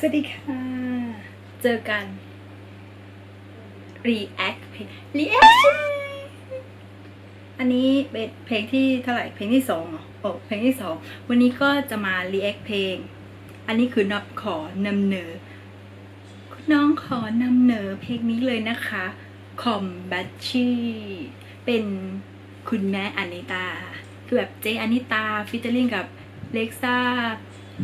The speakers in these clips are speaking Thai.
สวัสดีค่ะ เจอกัน react เพลง react อันนี้เป็นเพลงที่เท่าไหร่ เพลงที่สองเหรอโอ้เพลงที่สอง วันนี้ก็จะมา react เพลง อันนี้คือนับขอนำเหนอคุณน้องขอนำเหนอเพลงนี้เลยนะคะคอมบัชชีเป็นคุณแม่อานิตา คือแบบเจอานิตาฟิชเชอร์ลิงกับเล็กซ่า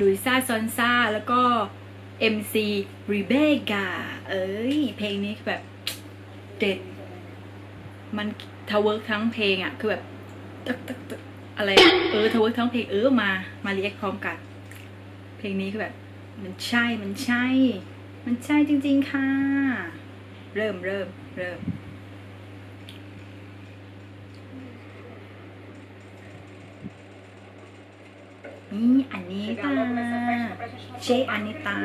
ลุยซ่าซอนซ่า แล้วก็ MC r e b e c c a เอ้ย เพลงนี้แบบเด็ด มันทาวเวิร์กทั้งเพลงอะคือแบบตึกตึกตึกอะไรอะเออทาวเวิร์กทั้งเพลงเออมา มาเรียกพร้อมกัน เพลงนี้คือแบบ มันใช่ มันใช่ มันใช่จริง ๆ ค่ะ เริ่มเริ่มเริ่ม นี่อันนี้ตาเจ๊อันนี้ตา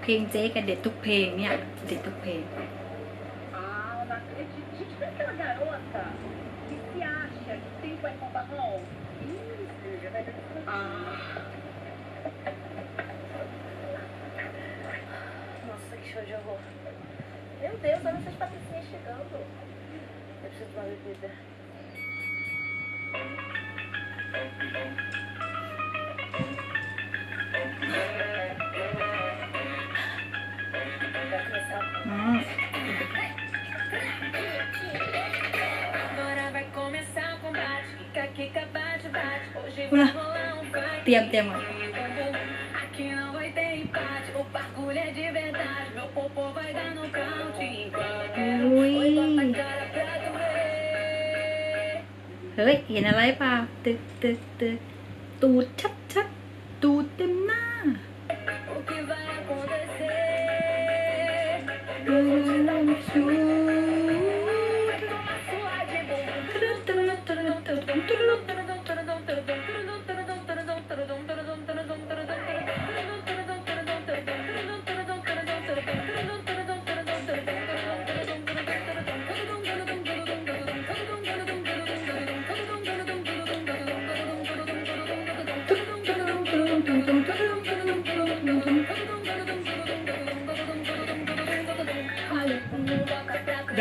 เพลงเจ๊กับเด็ดทุกเพลงเนี่ย เด็ดทุกเพลงอ เตรียมเตรียมก่อน เฮ้ย เห็นอะไรเปล่า ตึกตึกตึกตูดชัดชัดตูดเต็มหน้า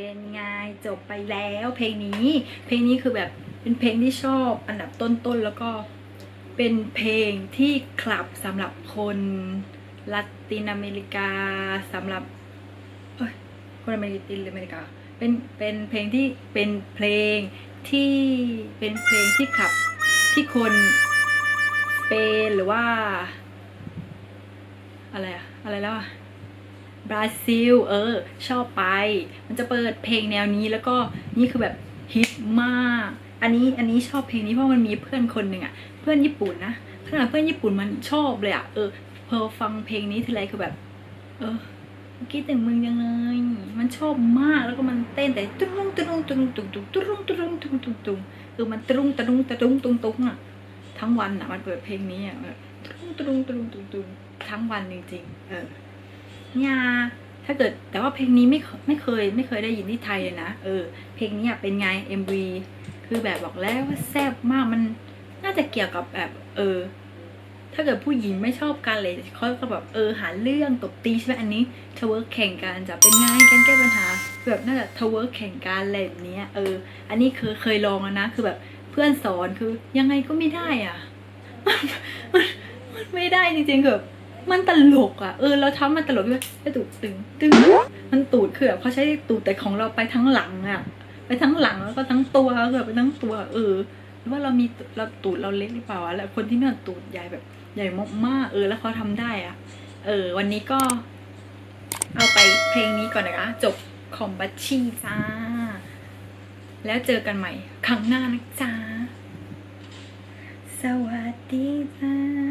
เป็นไงจบไปแล้วเพลงนี้ เพลงนี้คือแบบเป็นเพลงที่ชอบอันดับต้นๆแล้วก็เป็นเพลงที่คลับสำหรับคนละตินอเมริกาสำหรับคนอเมริกาอเมริกาเป็นเป็นเพลงที่เป็นเพลงที่เป็นเพลงที่ขับที่คนสเปนหรือว่า อะไรอะอะไรแล้วอะ บราซิล เออ ชอบไป มันจะเปิดเพลงแนวนี้แล้วก็นี่คือแบบฮิตมาก อันนี้อันนี้ชอบเพลงนี้เพราะมันมีเพื่อนคนหนึ่งอะเพื่อนญี่ปุ่นนะขนาดเพื่อนญี่ปุ่นมันชอบเลยอะเออพอฟังเพลงนี้ทีไรคือแบบ เออคิดถึงมึงยังเลย มันชอบมากแล้วก็มันเต้นแต่ตุ้งตุ้งตุ้งตุ้งตุ้งตุ้งตุ้งตุ้งตุ้งตุ้งตุ้งอมันตรุงตรุงตรุงตุงตุงอะทั้งวันอะมันเปิดเพลงนี้อะตรุงตรุงตรุงตุงตุงทั้งวันจริงๆเออ เนี่ยถ้าเกิดแต่ว่าเพลงนี้ไม่ไม่เคย ไม่เคยได้ยินที่ไทยเลยนะเออ เพลงนี้เป็นไง MV คือแบบบอกแล้วว่าแซ่บมากมันน่าจะเกี่ยวกับแบบ เออ ถ้าเกิดผู้หญิงไม่ชอบกันเลยเขาก็แบบเออหาเรื่องตบตีใช่ไหมอันนี้ทเวิร์กแข่งกันจะเป็นไงการแก้ปัญหาแบบน่าจะทเวิร์กแข่งกันอะไรแบบนี้เออ อันนี้เคยเคยลองนะคือแบบเพื่อนสอนคือยังไงก็ไม่ได้อะมันไม่ได้จริงๆคือแบบ มันตลกอะเออเราทำมันตลกด้วยไอ้ตูดตึงตึงมันตูดคือแบบเขาใช้ตูดแต่ของเราไปทั้งหลังอะ ไปทั้งหลังแล้วก็ทั้งตัวคือแบบไปทั้งตัว เออหรือว่าเรามีเราตูดเราเล็กหรือเปล่าวะแล้วคนที่ไม่ตูดใหญ่แบบใหญ่มากๆเออ แล้วเขาทำได้อะ เออ วันนี้ก็ เอาไปเพลงนี้ก่อนนะคะ จบคอมบัชชีจ้า แล้วเจอกันใหม่ ครั้งหน้านะจ๊ะสวัสดีจ้า